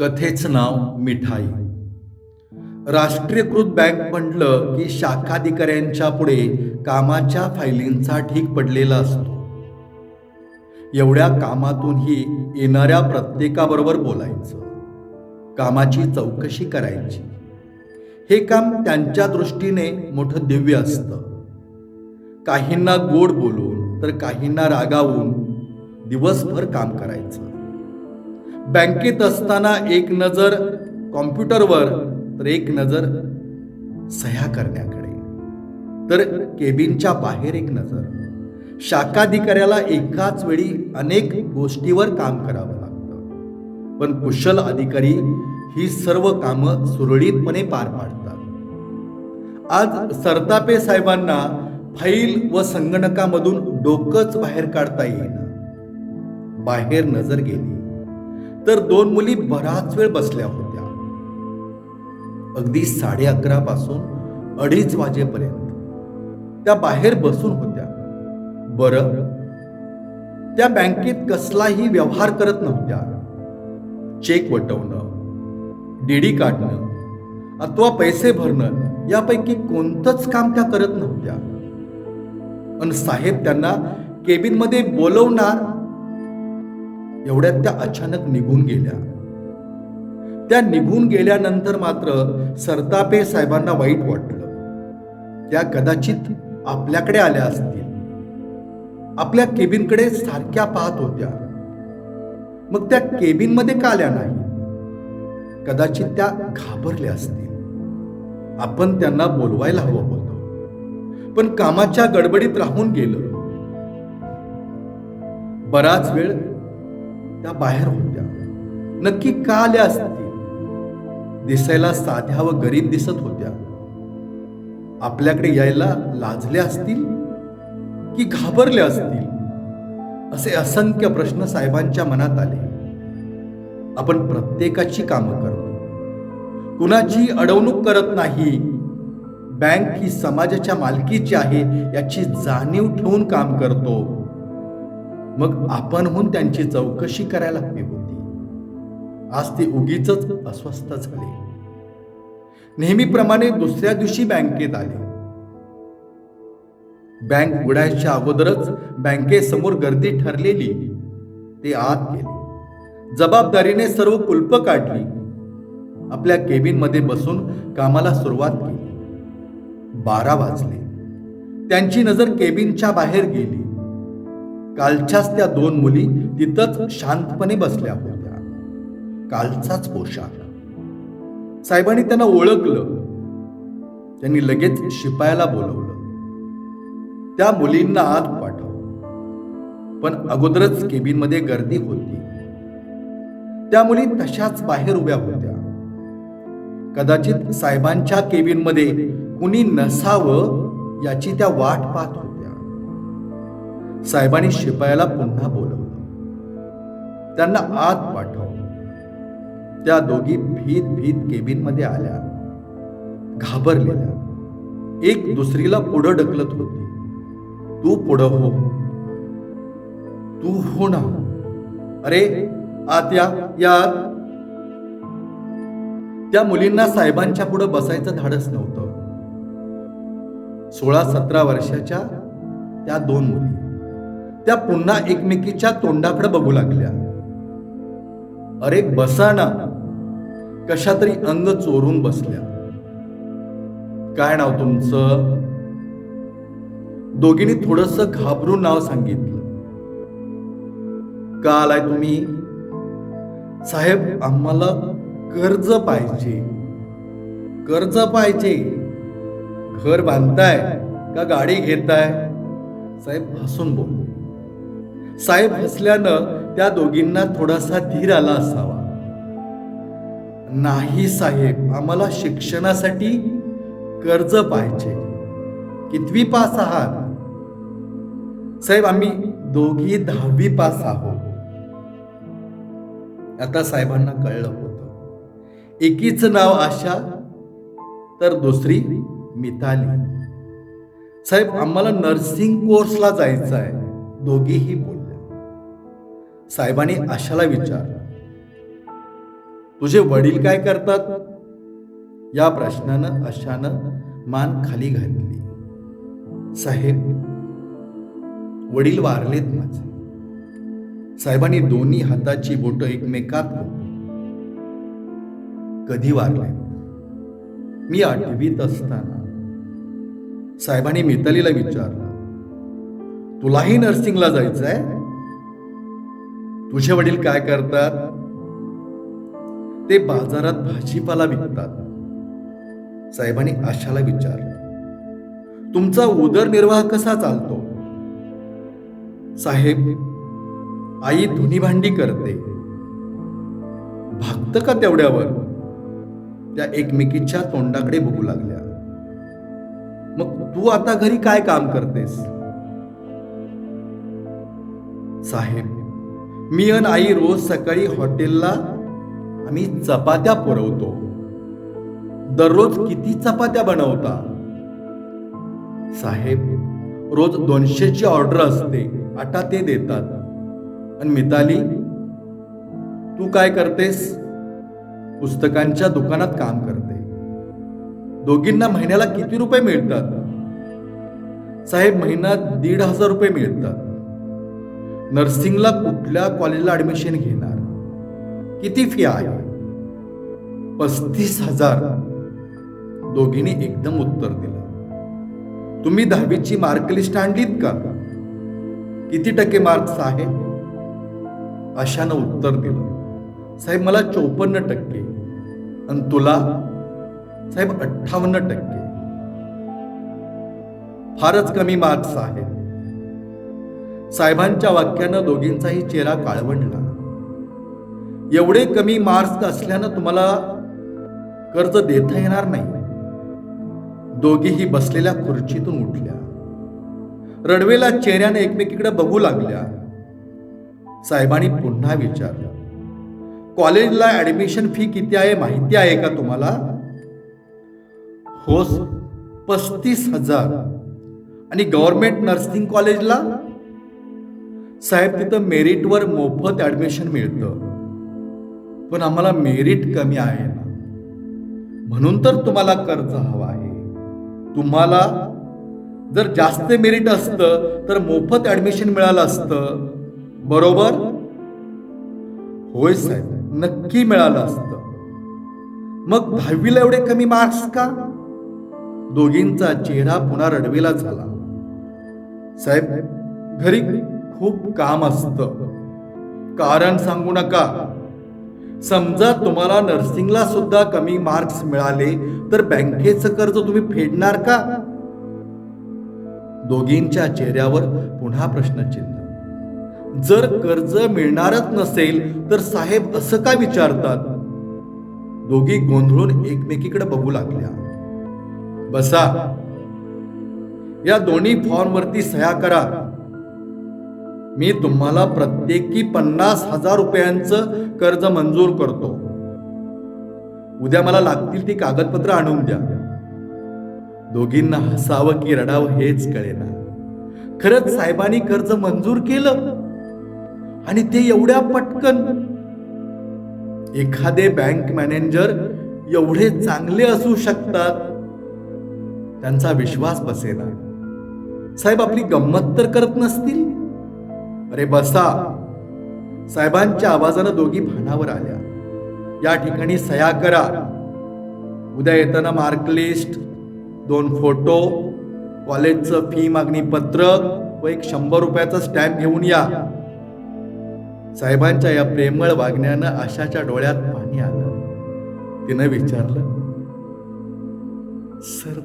कथेचं नाव मिठाई. राष्ट्रीयकृत बँक म्हटलं की शाखाधिकाऱ्यांच्या पुढे कामाच्या फायलींचा ठीक पडलेला असतो. एवढ्या कामातूनही येणाऱ्या प्रत्येकाबरोबर बोलायचं. कामाची चौकशी करायची. हे काम त्यांच्या दृष्टीने मोठं दिव्य असतं. काहींना गोड बोलून तर काहींना रागावून दिवसभर काम करायचं. बँकेत असताना एक नजर कॉम्प्युटरवर तर एक नजर सह्या करण्याकडे. तर केबिनच्या बाहेर एक नजर. शाखाधिकाऱ्याला एकाच वेळी अनेक गोष्टीवर काम करावं लागतं. पण कुशल अधिकारी ही सर्व कामं सुरळीतपणे पार पाडतात. आज सरतापे साहेबांना फाईल व संगणकामधून डोकंच बाहेर काढता येईना. बाहेर नजर गेली. तर दोन मुली बराच वेळ बसल्या होत्या. अगदी साडे अकरा पासून अडीच वाजेपर्यंत. त्या बाहेर बसून होत्या. बर त्या बँकेत कसलाही व्यवहार करत नव्हत्या. चेक वटवणं डीडी काढणं अथवा पैसे भरणं यापैकी कोणतंच काम त्या करत नव्हत्या. पण साहेब त्यांना केबिनमध्ये बोलवणार एवढ्यात त्या अचानक निघून गेल्या. त्या निघून गेल्यानंतर मात्र सरतापे साहेबांना वाईट वाटलं. त्या कदाचित आपल्याकडे आल्या असतील. आपल्या केबिनकडे सारख्या पाहत होत्या. मग त्या केबिनमध्ये का आल्या नाही? कदाचित त्या घाबरल्या असतील. आपण त्यांना बोलवायला हवं होतं. पण कामाच्या गडबडीत राहून गेलं. बराच वेळ त्या बाहेर होत्या नक्की का आल्या असतील दिसायला साध्या व गरीब दिसत होत्या. आपल्याकडे यायला लाजल्या असतील? की घाबरल्या असतील? असे असंख्य प्रश्न साहेबांच्या मनात आले. आपण प्रत्येकाची कामं करतो. कुणाची अडवणूक करत नाही. बँक ही समाजाच्या मालकीची आहे याची जाणीव ठेवून काम करतो. मग आपणहून त्यांची चौकशी करायला हवी होती. आज ते उगीच अस्वस्थ झाले. नेहमीप्रमाणे दुसऱ्या दिवशी बँकेत आले. बँक उघडायच्या अगोदरच बँकेसमोर गर्दी ठरलेली ते आत गेले. जबाबदारीने सर्व कुलप काढली. आपल्या केबिनमध्ये बसून कामाला सुरुवात केली. बारा वाजले. त्यांची नजर केबिनच्या बाहेर गेली. कालच्याच त्या दोन मुली तिथंच शांतपणे बसल्या होत्या. कालचाच पोशाख. साहेबांनी त्यांना ओळखलं. त्यांनी लगेच शिपायाला बोलवलं. त्या मुलींना आत पाठव पण अगोदरच केबिनमध्ये गर्दी होती. त्या मुली तशाच बाहेर उभ्या होत्या. कदाचित साहेबांच्या केबिनमध्ये कुणी नसावं याची त्या वाट पाहत होत्या. साहेबांनी शिपायाला पुन्हा बोलवलं. त्यांना आत पाठव त्या दोघी भीत भीत केबिनमध्ये आल्या. घाबरलेल्या. एक दुसरीला पुढं ढकलत होती. तू पुढं हो. तू हो ना. अरे आत या या त्या मुलींना साहेबांच्या पुढे बसायचं धाडस नव्हतं. सोळा सतरा वर्षाच्या त्या दोन मुली. त्या पुन्हा एकमेकीच्या तोंडाकडे बघू लागल्या. अरे बसा ना कशा तरी अंग चोरून बसल्या. काय नाव तुमचं? दोघींनी थोडस घाबरून नाव सांगितलं. का आलाय तुम्ही? साहेब आम्हाला कर्ज पाहिजे. कर्ज पाहिजे. घर बांधताय का गाडी घेताय? साहेब हसून बोल साहेब हसल्यानं त्या दोघींना थोडासा धीर आला असावा. नाही साहेब आम्हाला शिक्षणासाठी कर्ज पाहिजे. कितवी पास आहात? साहेब आम्ही दोघी दहावी पास आहोत. आता साहेबांना कळलं होतं. एकीचं नाव आशा तर दुसरी मिताली. साहेब आम्हाला नर्सिंग कोर्सला जायचं आहे दोघीही बोल साहेबांनी आशाला विचारलं तुझे वडील काय करतात? या प्रश्नानं अशानं मान खाली घातली. साहेब वडील वारलेत माझे. साहेबांनी दोन्ही हाताची बोट एकमेकात कधी वारले? मी आठवीत असताना. साहेबांनी मितालीला विचारलं तुलाही नर्सिंगला जायचंय? तुझे वडील काय करतात? ते बाजारात भाजीपाला विकतात. साहेबांनी आशाला विचारलं तुमचा उदरनिर्वाह कसा चालतो? साहेब आई धुनी भांडी करते. भागत का तेवढ्यावर? त्या एकमेकीच्या तोंडाकडे बघू लागल्या. मग तू आता घरी काय काम करतेस? साहेब मी अन आई रोज सकाळी हॉटेलला आम्ही चपात्या पुरवतो. दररोज किती चपात्या बनवता? साहेब रोज दोनशेची ऑर्डर असते आटा ते देतात. आणि मिताली तू काय करतेस? पुस्तकांच्या दुकानात काम करते. दोघींना महिन्याला किती रुपये मिळतात? साहेब महिन्यात दीड हजार रुपये मिळतात. नर्सिंगला कुठल्या कॉलेजला ऍडमिशन घेणार? किती फी आहे? पस्तीस हजार. दोघींनी एकदम उत्तर दिलं. तुम्ही दहावीची मार्क लिस्ट आणलीत का? किती टक्के मार्क्स आहे? अशानं उत्तर दिलं. साहेब मला चौपन्न टक्के. आणि तुला? साहेब अठ्ठावन्न टक्के. फारच कमी मार्क्स आहेत. साहेबांच्या वाक्यानं दोघींचाही चेहरा काळवंडला. एवढे कमी मार्क्स असल्यानं तुम्हाला कर्ज देता येणार नाही. दोघीही बसलेल्या खुर्चीतून उठल्या. रडवेला चेहऱ्याने एकमेकीकडे बघू लागल्या. साहेबांनी पुन्हा विचारलं कॉलेजला ऍडमिशन फी किती आहे माहिती आहे का तुम्हाला? हो पस्तीस हजार. आणि गव्हर्नमेंट नर्सिंग कॉलेजला साहेब तिथं मेरिटवर मोफत ऍडमिशन मिळतं. पण आम्हाला मेरिट कमी आहे ना. म्हणून तर तुम्हाला कर्ज हवं आहे. तुम्हाला जर जास्त मेरिट असतं तर मोफत ऍडमिशन मिळालं असतं. बरोबर? होय साहेब नक्की मिळालं असतं. मग दहावीला एवढे कमी मार्क्स का? दोघींचा चेहरा पुन्हा रडवेला झाला. साहेब घरी खूप काम असतं. कारण सांगू नका. समजा तुम्हाला नर्सिंगला सुद्धा कमी मार्क्स मिळाले तर बँकेचं कर्ज तुम्ही फेडणार का? दोघींच्या चेहऱ्यावर पुन्हा प्रश्नचिन्ह जर कर्ज मिळणारच नसेल तर साहेब असं का विचारतात? दोघी गोंधळून एकमेकीकडे बघू लागल्या. बसा. या दोन्ही फॉर्मवरती सह्या करा. मी तुम्हाला प्रत्येकी पन्नास हजार रुपयांचं कर्ज मंजूर करतो. उद्या मला लागतील ती कागदपत्र आणून द्या. दोघींना हसावं की रडावं हेच कळेना. खरंच साहेबांनी कर्ज मंजूर केलं आणि ते एवढ्या पटकन. एखादे बँक मॅनेजर एवढे चांगले असू शकतात? त्यांचा विश्वास बसेना. साहेब आपली गंमत तर करत नसतील? अरे बसा. साहेबांच्या आवाजानं दोघी भानावर आल्या. या ठिकाणी सह्या करा. उद्या येताना मार्क लिस्ट दोन फोटो कॉलेजचं फी मागणी पत्रक व एक शंभर रुपयाचा स्टॅम्प घेऊन या. साहेबांच्या या प्रेमळ वागण्यानं आशाच्या डोळ्यात पाणी आलं. तिनं विचारलं सर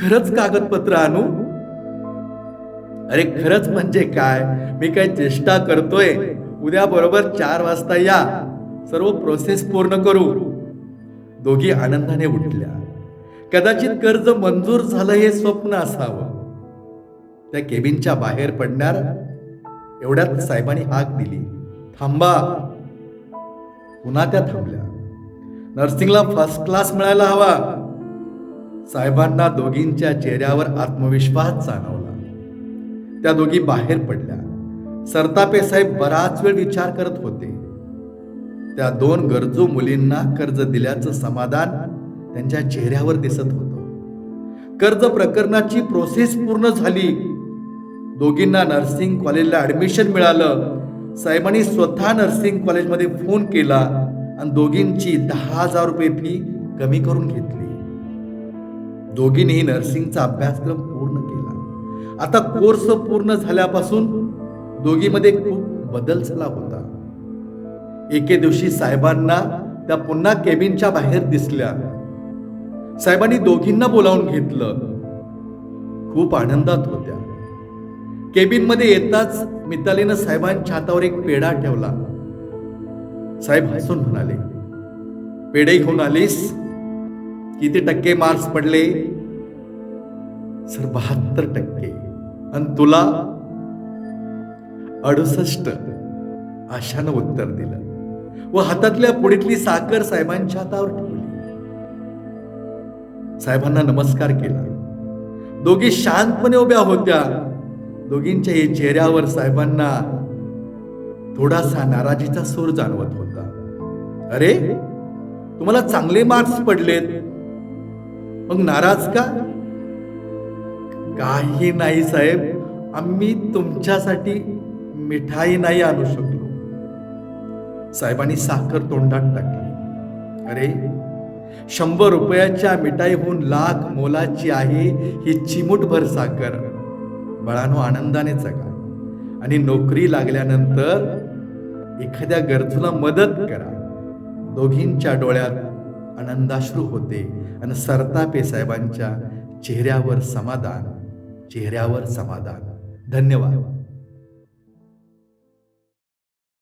खरंच कागदपत्र आणू? अरे खरंच म्हणजे काय? मी काय चेष्टा करतोय. उद्या बरोबर चार वाजता या. सर्व प्रोसेस पूर्ण करू. दोघी आनंदाने उठल्या. कदाचित कर्ज मंजूर झालं हे स्वप्न असावं. त्या केबिनच्या बाहेर पडणार. एवढ्यात साहेबांनी हाक दिली. थांबा. पुन्हा त्या थांबल्या. नर्सिंगला फर्स्ट क्लास मिळायला हवा. साहेबांना दोघींच्या चेहऱ्यावर आत्मविश्वास जाणवला. त्या दोघी बाहेर पडल्या. सरतापे साहेब बराच वेळ विचार करत होते. त्या दोन गरजू मुलींना कर्ज दिल्याचं समाधान त्यांच्या चेहऱ्यावर दिसत होतं. कर्ज प्रकरणाची प्रोसेस पूर्ण झाली. दोघींना नर्सिंग कॉलेजला ऍडमिशन मिळालं. साहेबांनी स्वतः नर्सिंग कॉलेजमध्ये फोन केला आणि दोघींची दहा हजार रुपये फी कमी करून घेतली. दोघींनी नर्सिंगचा अभ्यासक्रम पूर्ण केला. आता कोर्स पूर्ण झाल्यापासून दोघीमध्ये खूप बदल झाला होता. एके दिवशी साहेबांना त्या पुन्हा केबिनच्या बाहेर दिसल्या. साहेबांनी दोघींना बोलावून घेतलं. खूप आनंदात होत्या. केबिनमध्ये येताच मितालीनं साहेबांच्या हातावर एक पेढा ठेवला. साहेब हसून म्हणाले पेढे घेऊन आलीस? किती टक्के मार्क्स पडले? सर बहात्तर टक्के. आणि तुला अडुसष्ट आशानं उत्तर दिलं. व हातातल्या पुढीतली साखर साहेबांच्या हातावर ठेवली. साहेबांना नमस्कार केला. दोघी शांतपणे उभ्या होत्या. दोघींच्या या चेहऱ्यावर साहेबांना थोडासा नाराजीचा सूर जाणवत होता. अरे तुम्हाला चांगले मार्क्स पडलेत. मग नाराज का? काही नाही साहेब. आम्ही तुमच्यासाठी मिठाई नाही आणू शकलो. साहेबांनी साखर तोंडात टाकली. अरे शंभर रुपयाच्या मिठाईहून लाख मोलाची आहे ही चिमूटभर साखर. बाळानो आनंदाने जगा. आणि नोकरी लागल्यानंतर एखाद्या गरजूला मदत करा. दोघींच्या डोळ्यात आनंदाश्रू होते आणि सरतापे साहेबांच्या चेहऱ्यावर समाधान. चेहऱ्यावर समाधान. धन्यवाद.